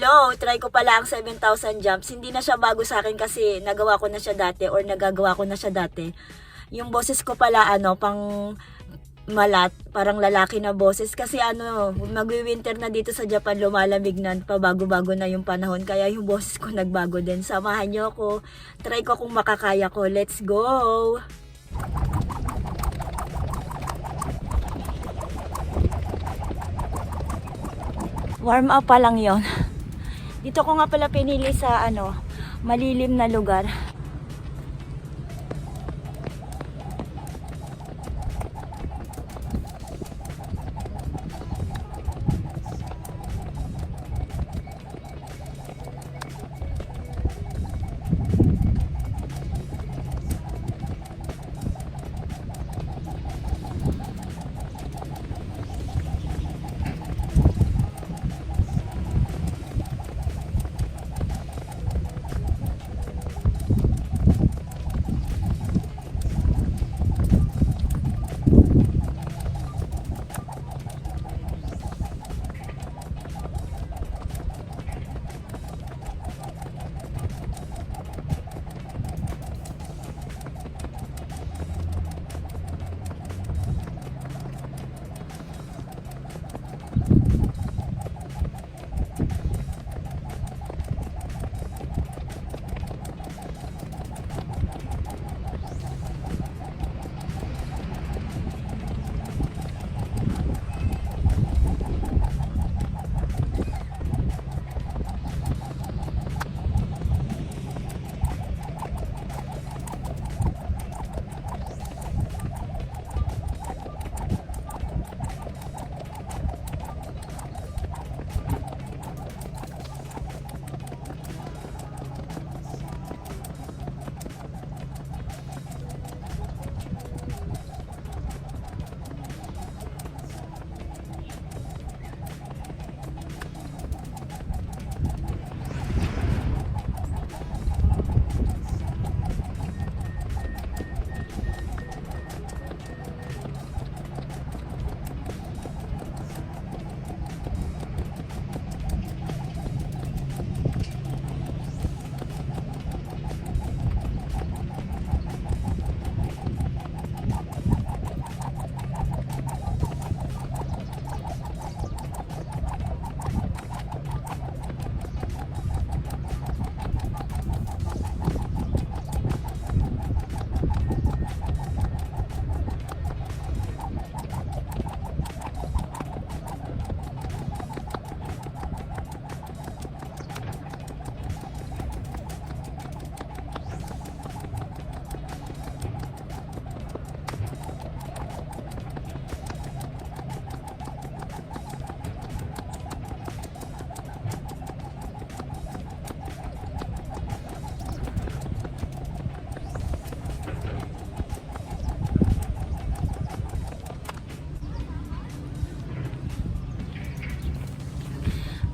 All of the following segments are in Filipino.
Hello, try ko pala ang 7,000 jumps. Hindi na siya bago sa akin kasi nagawa ko na siya dati or nagagawa ko na siya dati. Yung boses ko pala ano, pang malat, parang lalaki na boses. Kasi ano, magwi-winter na dito sa Japan, lumalamig na, pabago-bago na yung panahon. Kaya yung boses ko nagbago din. Samahan nyo ako. Try ko kung makakaya ko. Let's go! Warm up pa lang yon. Dito ko nga pala pinili sa ano, malilim na lugar.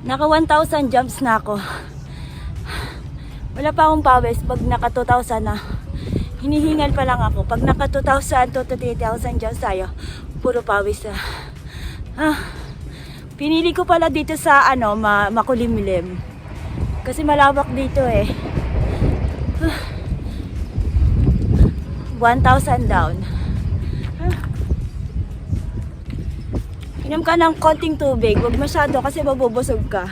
Naka 1,000 jumps na ako. Wala pa akong pawis pag naka 2,000 na. Hinihingal pa lang ako. Pag naka 2,000 to 3,000 jumps tayo, puro pawis na. Ah, pinili ko pala dito sa ano, ma makulimlim. Kasi malawak dito eh. Ah, 1,000 down. Ah. Inom ka ng konting tubig, huwag masyado kasi mabubusog ka.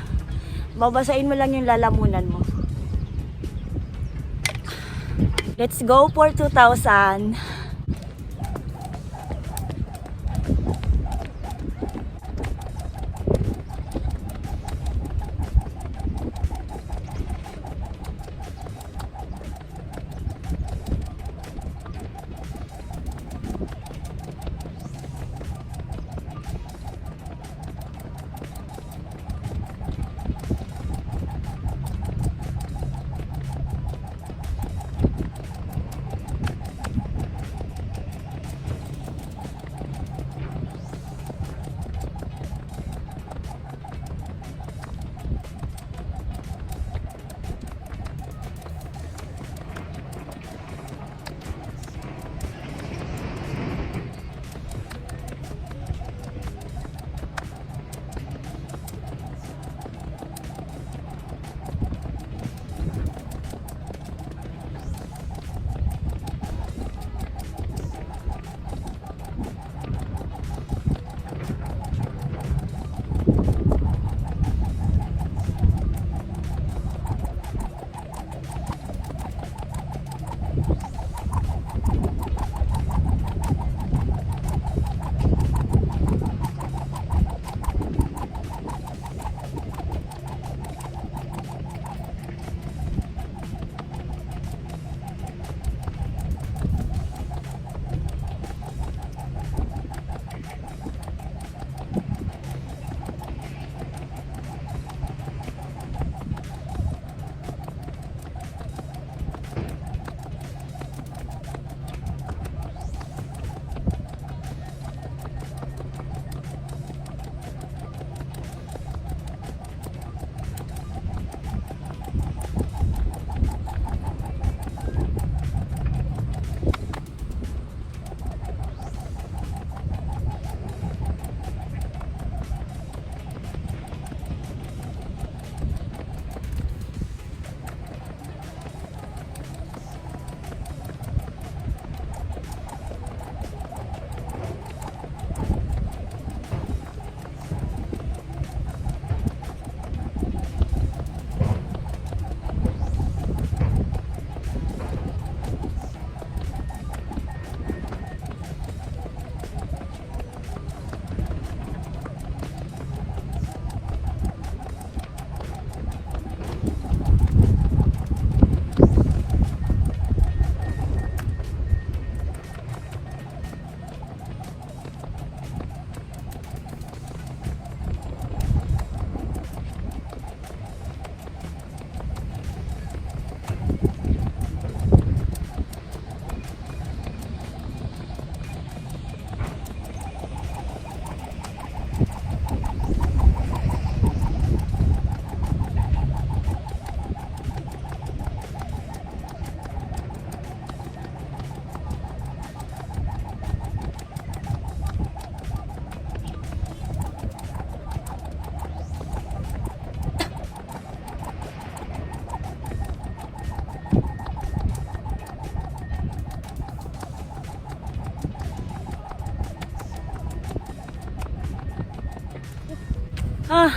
Babasain mo lang yung lalamunan mo. Let's go for 2,000. Ah,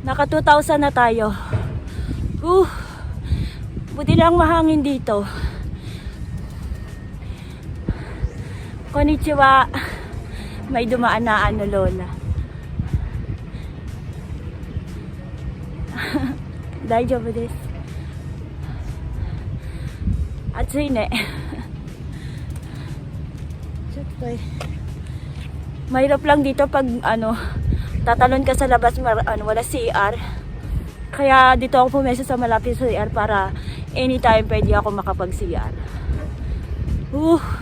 naka 2,000 na tayo. Uh, buti lang mahangin dito. Konnichiwa. May dumaan na ano, Lola. Daijoubu desu. Atsui ne. Siyempre. Mahirap lang dito pag ano, tatalon ka sa labas, mar, ano, wala CR. Kaya dito ako pumesa sa malapit sa CR para anytime pwede ako makapag-CR. Uh.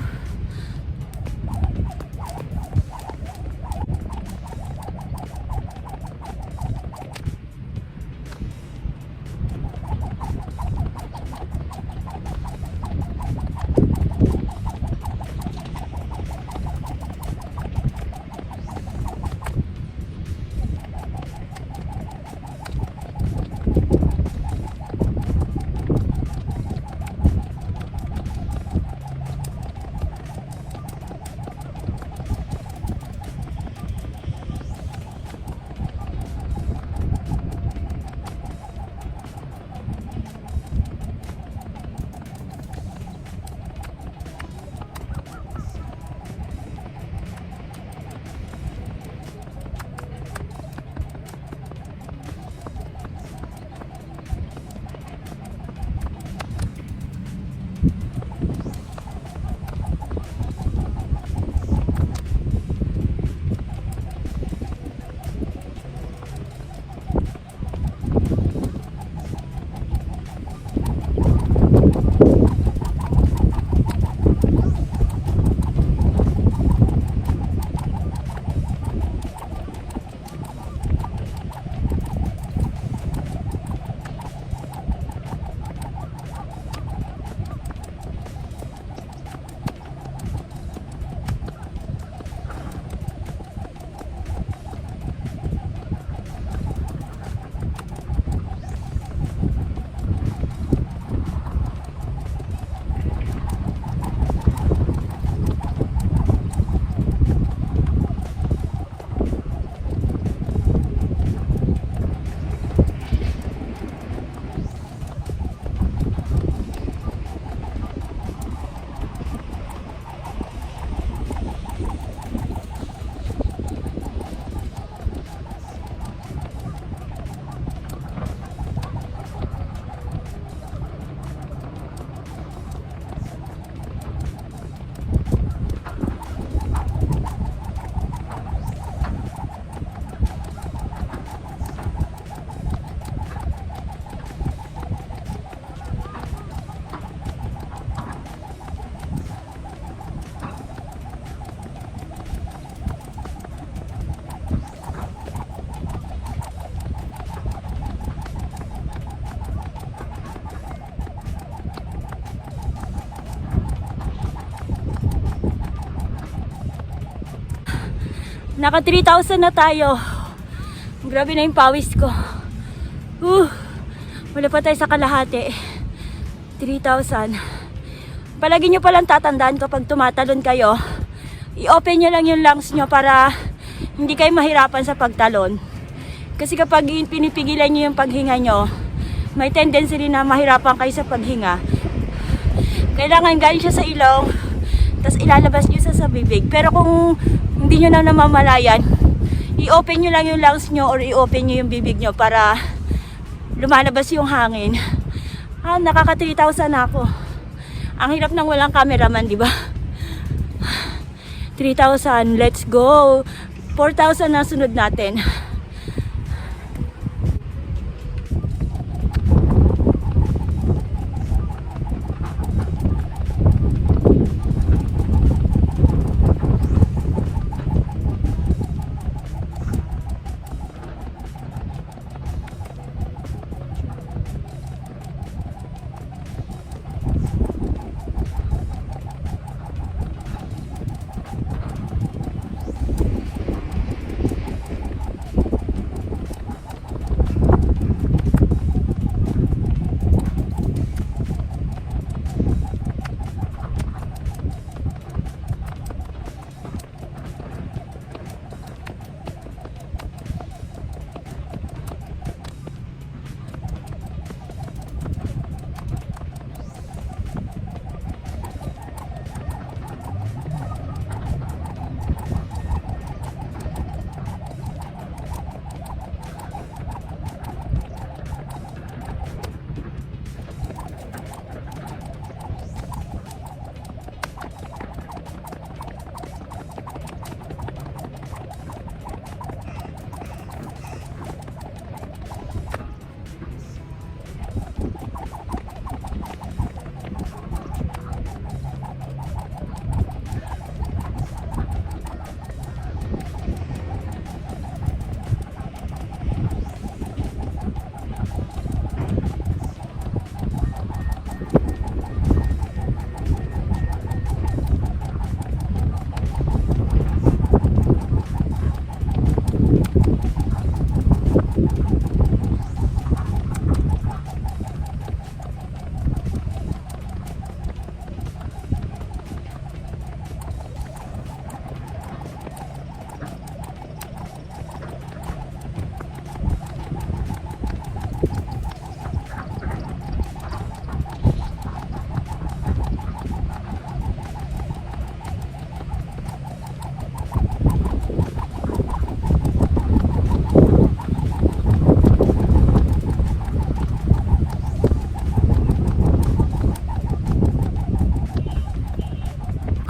Naka 3,000 na tayo. Grabe na yung pawis ko. Uh, wala pa tayo sa kalahati. 3,000. Palagi nyo palang tatandaan kapag tumatalon kayo, i-open nyo lang yung lungs nyo para hindi kayo mahirapan sa pagtalon. Kasi kapag pinipigilan nyo yung paghinga nyo, may tendency rin na mahirapan kayo sa paghinga. Kailangan galing siya sa ilong, tapos ilalabas nyo sa sa bibig. Pero kung hindi nyo na namamalayan, i-open nyo lang yung lungs nyo or i-open nyo yung bibig nyo para lumalabas yung hangin. Ah, nakaka 3,000 na ako. Ang hirap ng walang cameraman, di ba? 3,000, let's go. 4,000 na sunod natin.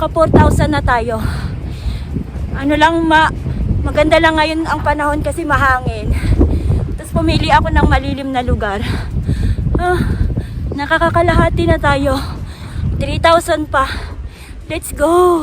Ka 4,000 na tayo. Ano lang ma maganda lang ngayon ang panahon kasi mahangin. Tapos pumili ako ng malilim na lugar. Ah, nakakakalahati na tayo. 3,000 pa. Let's go!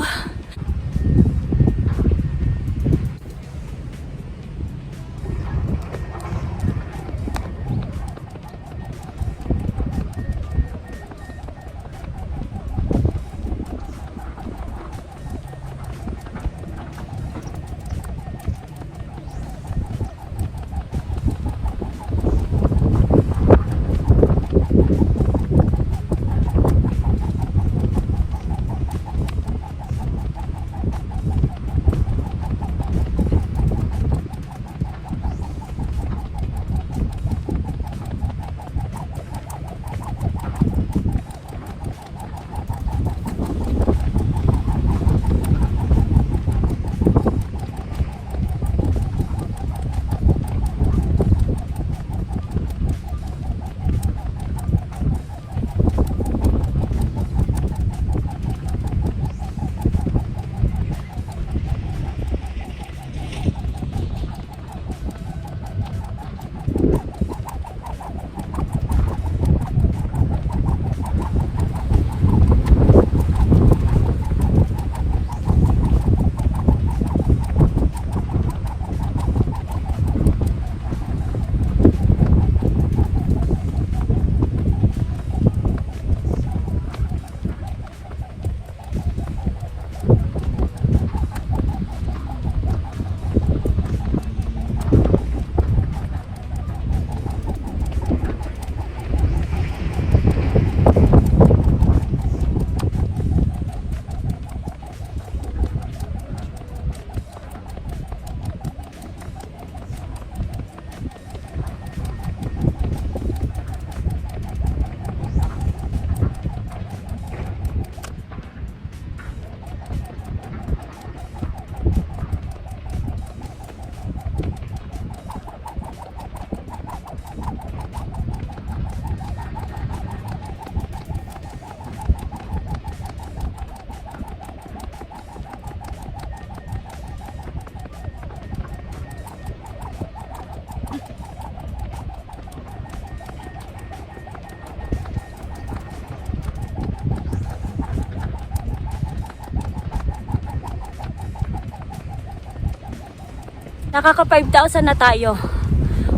Nakaka 5,000 na tayo.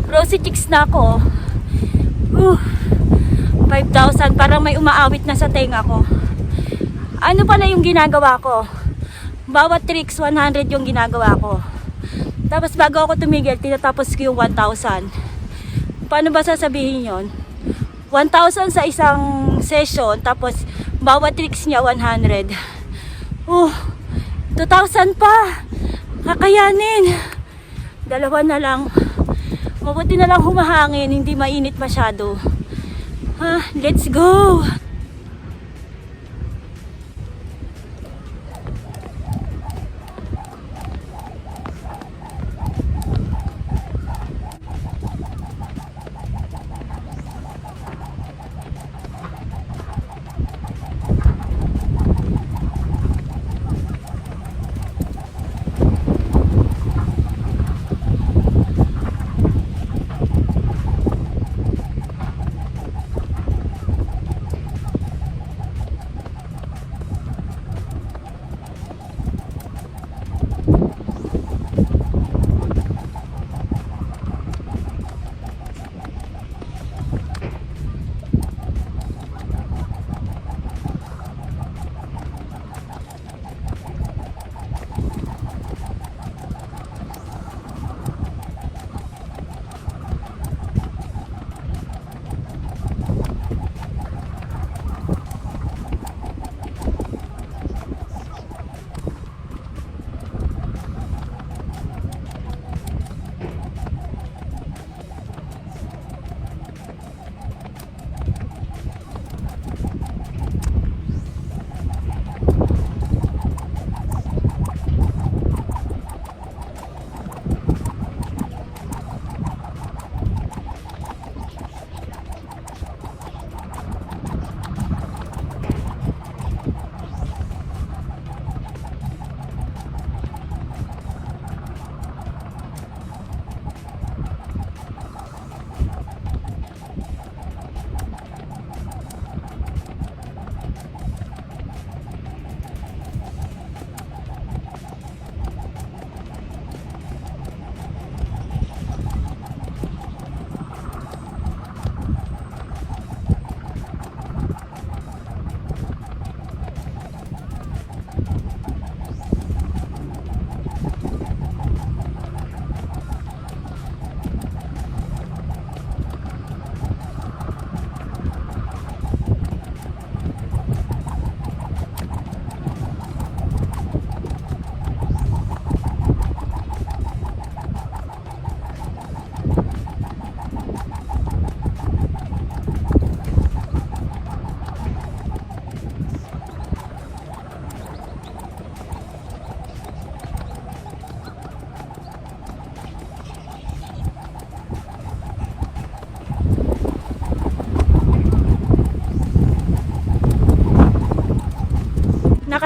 Rosy chicks na ako. oh. Uh, 5,000. Parang may umaawit na sa tenga ko. Ano pala yung ginagawa ko? Bawat tricks, 100 yung ginagawa ko. Tapos bago ako tumigil, tinatapos ko yung 1,000. Paano ba sasabihin yon? 1,000 sa isang session, tapos bawat tricks niya 100. Uh, 2,000 pa! Kakayanin! Dalawa na lang. Mabuti na lang humahangin, hindi mainit masyado. Ha, let's go!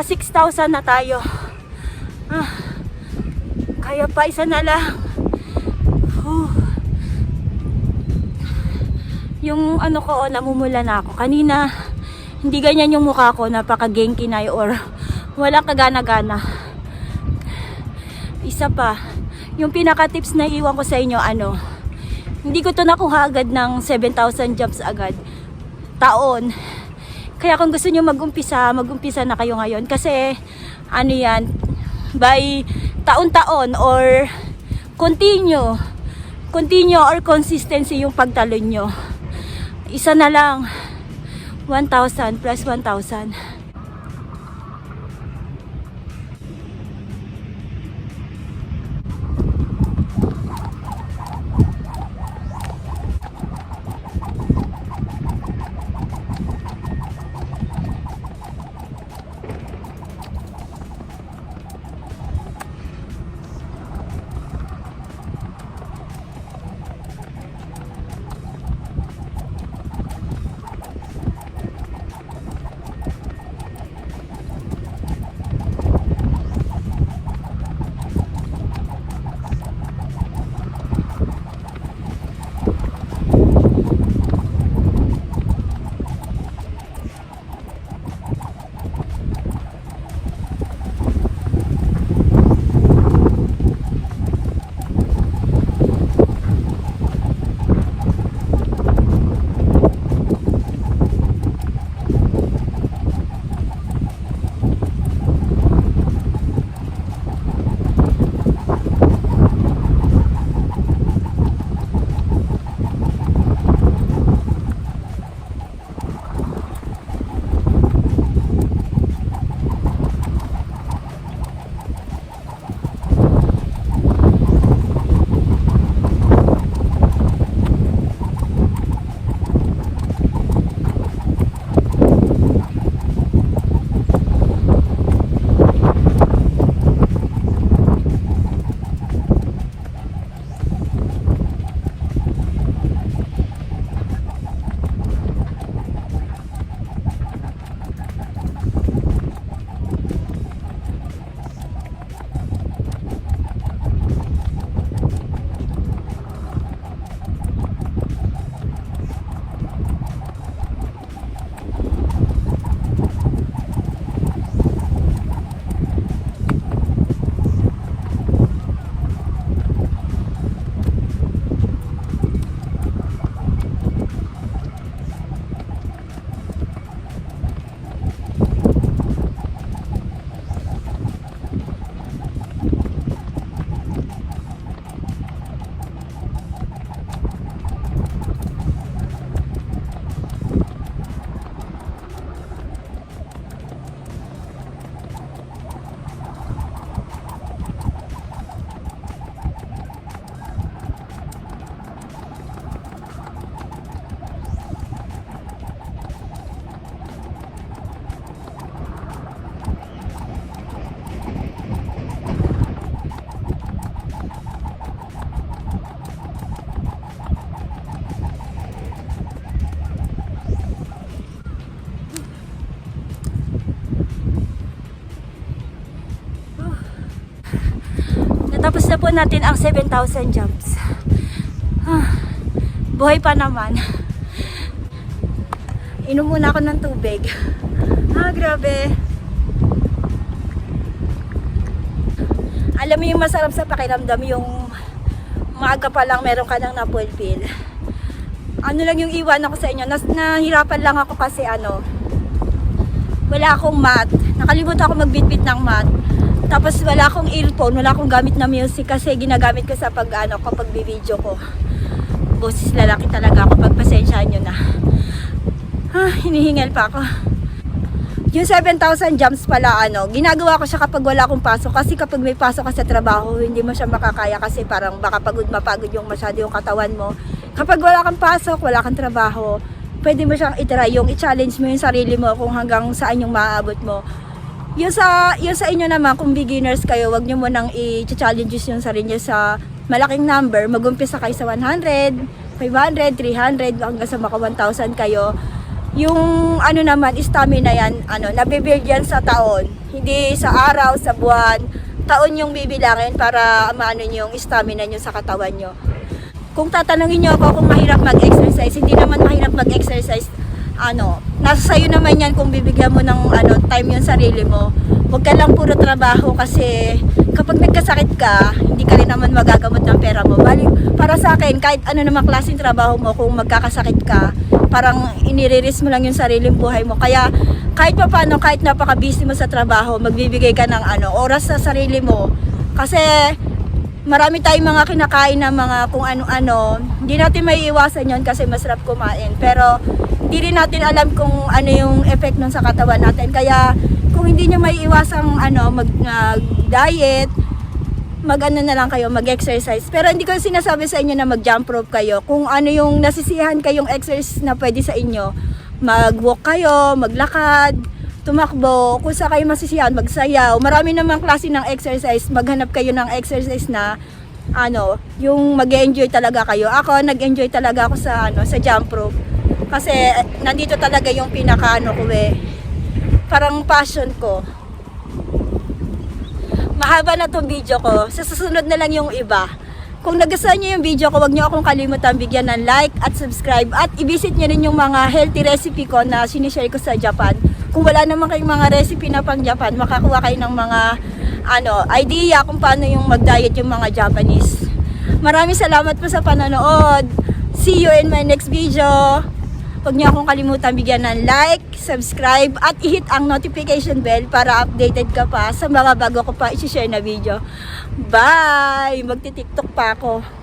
Naka 6,000 na tayo. Ah, kaya pa isa na lang. Whew. Yung ano ko, oh, namumula na ako. Kanina, hindi ganyan yung mukha ko, napaka-genki na or walang kagana-gana. Isa pa, yung pinaka-tips na iwan ko sa inyo, ano, hindi ko to nakuha agad ng 7,000 jumps agad. Taon. Kaya kung gusto nyo mag-umpisa, mag-umpisa na kayo ngayon. Kasi, ano yan, by taon-taon or continue, continue or consistency yung pagtalon nyo. Isa na lang, 1,000 plus 1,000. Po natin ang 7,000 jumps. Ah, buhay pa naman. Inom muna ako ng tubig. Ah, grabe. Alam mo yung masarap sa pakiramdam yung maaga pa lang meron ka ng napulpil. Ano lang yung iwan ako sa inyo. Nas, nahirapan lang ako kasi ano, wala akong mat. Nakalimutan ako magbitbit ng mat. Tapos wala akong earphone, wala akong gamit na music kasi ginagamit ko sa pag ano, kapag video ko. Boses lalaki talaga ako, pagpasensyahan nyo na. Ah, hinihingal pa ako. Yung 7,000 jumps pala, ano, ginagawa ko siya kapag wala akong pasok. Kasi kapag may pasok ka sa trabaho, hindi mo siya makakaya kasi parang baka pagod mapagod yung masyado yung katawan mo. Kapag wala kang pasok, wala kang trabaho, pwede mo siyang itry yung i-challenge mo yung sarili mo kung hanggang saan yung maaabot mo. Yung sa, yung sa inyo naman, kung beginners kayo, wag nyo munang i-challenges yung sarili nyo sa malaking number. Mag-umpisa kayo sa 100, 500, 300, hanggang sa maka 1,000 kayo. yung ano naman, stamina yan, ano, nabibuild yan sa taon. Hindi sa araw, sa buwan, taon yung bibilangin para maano yung stamina nyo sa katawan nyo. Kung tatanungin nyo ako kung mahirap mag-exercise, hindi naman mahirap mag-exercise. Ano, nasa sayo naman yan kung bibigyan mo ng ano, time yung sarili mo. Huwag ka lang puro trabaho kasi kapag nagkasakit ka, hindi ka rin naman magagamot ng pera mo. Bali, para sa akin, kahit ano naman klaseng trabaho mo, kung magkakasakit ka, parang iniriris mo lang yung sariling buhay mo. Kaya kahit pa paano, kahit napaka-busy mo sa trabaho, magbibigay ka ng ano, oras sa sarili mo. Kasi marami tayong mga kinakain na mga kung ano-ano. Hindi natin may iwasan yon kasi masarap kumain. Pero hindi rin natin alam kung ano yung effect nun sa katawan natin. Kaya kung hindi nyo may iwasang ano, mag-diet, mag-ano na lang kayo, mag-exercise. Pero hindi ko sinasabi sa inyo na mag-jump rope kayo. Kung ano yung nasisiyahan kayong exercise na pwede sa inyo, mag-walk kayo, maglakad, tumakbo, kung sa kayo masisiyahan, magsayaw. Marami namang klase ng exercise. Maghanap kayo ng exercise na ano, yung mag enjoy talaga kayo. Ako, nag-enjoy talaga ako sa ano, sa jump rope. Kasi nandito talaga yung pinaka ano ko eh. Parang passion ko. Mahaba na tong video ko. Sa susunod na lang yung iba. Kung nagustuhan niyo yung video ko, huwag niyo akong kalimutan bigyan ng like at subscribe at i-visit niyo rin yung mga healthy recipe ko na sinishare ko sa Japan. Kung wala naman kayong mga recipe na pang Japan, makakuha kayo ng mga ano, idea kung paano yung mag-diet yung mga Japanese. Maraming salamat po sa panonood. See you in my next video. Huwag niyo akong kalimutan bigyan ng like, subscribe, at i-hit ang notification bell para updated ka pa sa mga bago ko pa i-share na video. Bye! Magti-tiktok pa ako.